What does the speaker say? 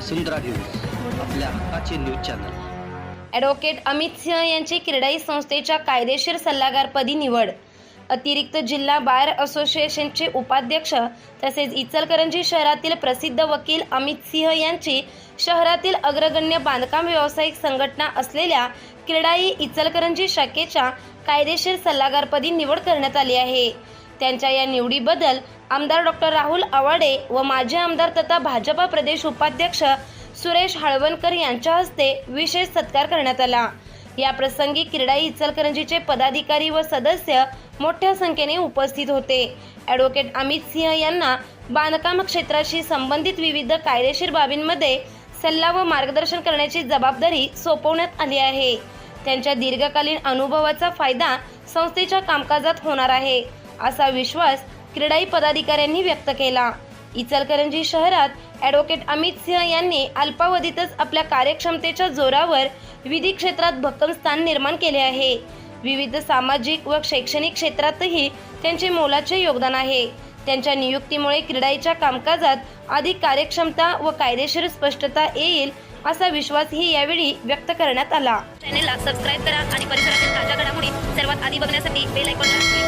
वसुंधरा news आपल्या हक्काचे news channel. Advocate Amit Singh यांची क्रीडाई संस्थेच्या कायदेशीर सल्लागारपदी निवड. अतिरिक्त जिल्हा बार असोसिएशनचे उपाध्यक्ष तसेच इचलकरंजी शहरातील प्रसिद्ध वकील अमित सिंह यांची शहरातील अग्रगण्य बांधकाम व्यावसायिक संघटना असलेल्या क्रीडाई इचलकरंजी शाखेच्या कायदेशीर सल्लागारपदी निवड करण्यात आली आहे. त्यांच्या या निवडीबद्दल आमदार डॉक्टर राहुल आवाडे व माजी आमदार तथा भाजपा प्रदेश उपाध्यक्ष सुरेश हळवणकर यांच्या हस्ते विशेष सत्कार करण्यात आला. या प्रसंगी क्रीडाई इचलकरंजीचे पदाधिकारी व सदस्य मोठ्या संख्येने उपस्थित होते. ॲडव्होकेट अमित सिंह यांना बांधकाम क्षेत्राशी संबंधित विविध कायदेशीर बाबींमध्ये सल्ला व मार्गदर्शन करण्याची जबाबदारी सोपवण्यात आली आहे. त्यांच्या दीर्घकालीन अनुभवाचा फायदा संस्थेच्या कामकाजात होणार आहे. असा विश्वास क्रीडाई पदाधिकाऱ्यांनी व्यक्त केला. इचलकरंजी शहरात ॲडव्होकेट अमित सिंह यांनी अल्पावधीतच आपल्या कार्यक्षमतेच्या जोरावर विधी क्षेत्रात भक्कम स्थान निर्माण केले आहे. विविध सामाजिक व शैक्षणिक क्षेत्रातही त्यांचे मोलाचे योगदान आहे. त्यांच्या नियुक्तीमुळे क्रीडाईच्या कामकाजात अधिक कार्यक्षमता व कायदेशीर स्पष्टता येईल असा विश्वासही यावेळी व्यक्त करण्यात आला. चॅनेलला सबस्क्राईब करा आणि परिसरातील ताज्या घडामोडी सर्वात आधी बघण्यासाठी बेल आयकॉनला